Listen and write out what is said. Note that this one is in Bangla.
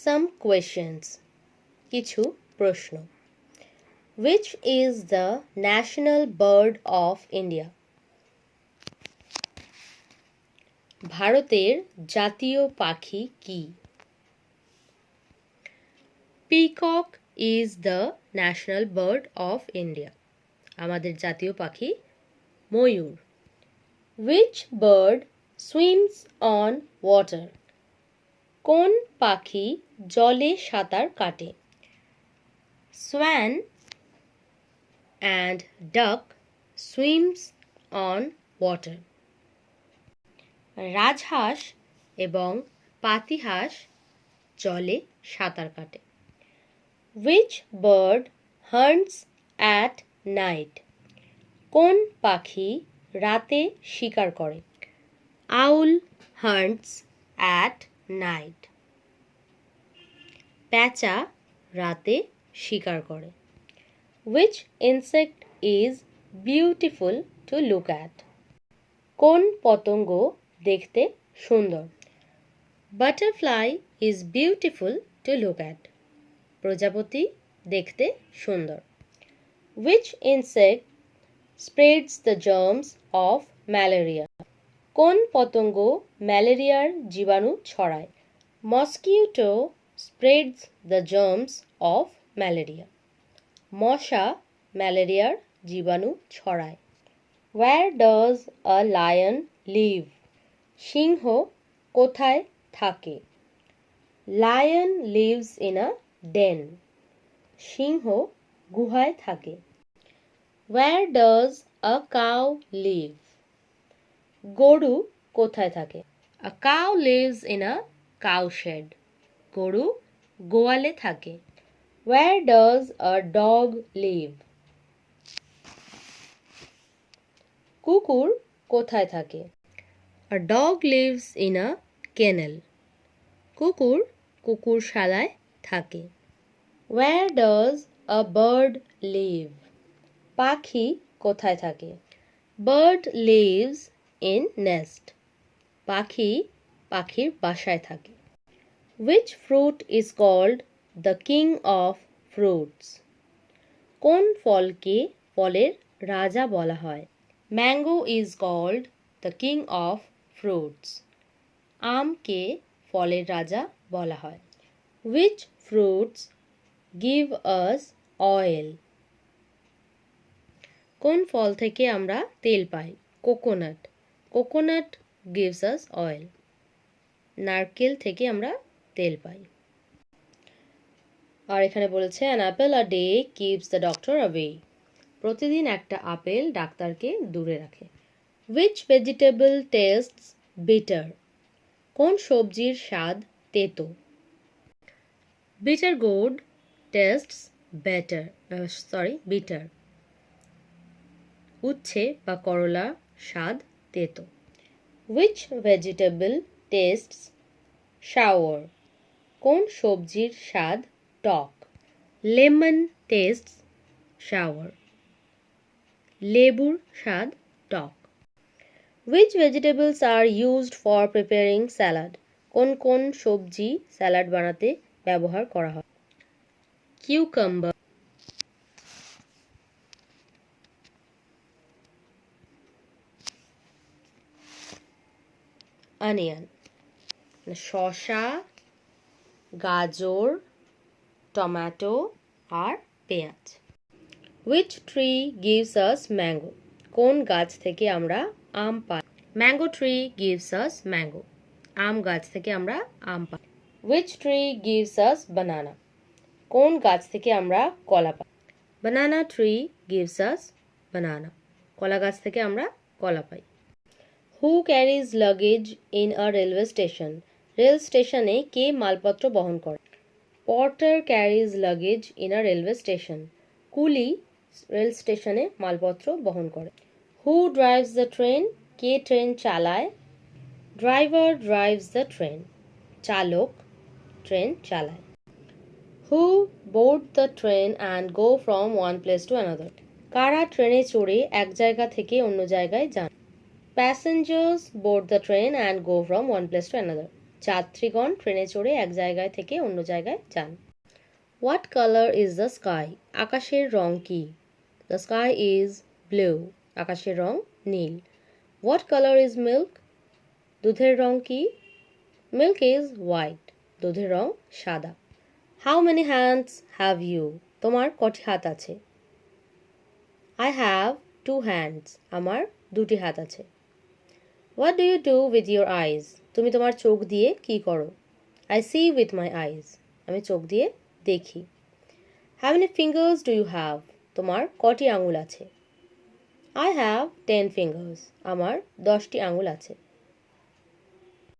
Some questions. কিছু প্রশ্ন। Which is the national bird of India? ভারতের জাতীয় পাখি কি? Peacock is the national bird of India আমাদের জাতীয় পাখি ময়ূর। Which bird swims on water কোন পাখি জলে সাঁতার কাটে? Swan and duck swims on water রাজহাঁস এবং পাতিহাঁস জলে সাঁতার কাটে। Which bird hunts at night কোন পাখি রাতে শিকার করে? Owl hunts at night. প্যাঁচা রাতে শিকার করে। Which insect is beautiful to look at কোন পতঙ্গ দেখতে সুন্দর? Butterfly is beautiful to look at প্রজাপতি দেখতে সুন্দর। Which insect spreads the germs of malaria কোন পতঙ্গ ম্যালেরিয়ার জীবাণু ছড়ায়? Mosquito spreads the germs of malaria. মশা ম্যালেরিয়ার জীবাণু ছড়ায়। Where does a lion live? সিংহ কোথায় থাকে? Lion lives in a den. সিংহ গুহায় থাকে। Where does a cow live? গরু কোথায় থাকে? A cow lives in a cow shed গরু গোয়ালে থাকে। Where does a dog live কুকুর কোথায় থাকে? A dog lives in a kennel কুকুর কুকুরশালায় থাকে। Where does a bird live পাখি কোথায় থাকে? বার্ড লিভস ইন নেস্ট পাখি পাখির বাসায় থাকে। Which fruit is called the king of fruits কোন ফলকে ফলের রাজা বলা হয়? Mango is called the king of fruits আমকে ফলের রাজা বলা হয়। Which fruits give us oil কোন ফল থেকে আমরা তেল পাই? Coconut coconut gives us oil নারকেল থেকে আমরা তেল পাই। আর এখানে বলেছে an apple a day keeps the doctor away প্রতিদিন একটা আপেল ডাক্তারকে দূরে রাখে। উইচ ভেজিটেবল টেস্ট বিটার কোন সবজির স্বাদ তেতো? Bitter gourd tastes better sorry bitter উচ্ছে বা করলা স্বাদ তেতো উইচ ভেজিটেবল টেস্টস শাওয়ার কোন সবজির স্বাদ টক? লেমন টেস্টস শাওয়ার লেবুর স্বাদ টক. Which vegetables are used for preparing salad কোন কোন সবজি স্যালাড বানাতে ব্যবহার করা হয়? Cucumber onion. শসা, গাজর, টমেটো আর পেঁয়াজ। Which tree gives us mango কোন গাছ থেকে আমরা আম পাই? Mango tree gives us mango আম গাছ থেকে আমরা আম পাই। Which tree gives us banana কোন গাছ থেকে আমরা কলা পাই? Banana tree gives us banana কলা গাছ থেকে আমরা কলা পাই। Who carries luggage in a railway station rail স্টেশনে কে মালপত্র বহন করে? Porter carries luggage in a railway station কুলি রেল স্টেশনে মালপত্র বহন করে। হু ড্রাইভস দ্য ট্রেন কে ট্রেন চালায়? ড্রাইভার ড্রাইভস দ্য ট্রেন চালক ট্রেন চালায়। Who board the train and go from one place to another কারা ট্রেনে চড়ে এক জায়গা থেকে অন্য জায়গায় যান? Passengers board the train and go from one place to another যাত্রীগণ ট্রেনে চড়ে এক জায়গায় থেকে অন্য জায়গায় যান what colour is the sky আকাশের রং কি দ্য স্কাই ইজ ব্লু আকাশের রং নীল হোয়াট কালার ইজ মিল্ক দুধের রং কি মিল্ক ইজ হোয়াইট দুধের রং সাদা how many hands have you তোমার কটি হাত আছে আই হ্যাভ টু হ্যান্ডস আমার দুটি হাত আছে what do you do with your eyes তুমি তোমার চোখ দিয়ে কি করো? I see with my eyes আমি চোখ দিয়ে দেখি। Have many fingers do you have তোমার কটি আঙুল আছে? আই হ্যাভ টেন ফিঙ্গার্স আমার দশটি আঙুল আছে।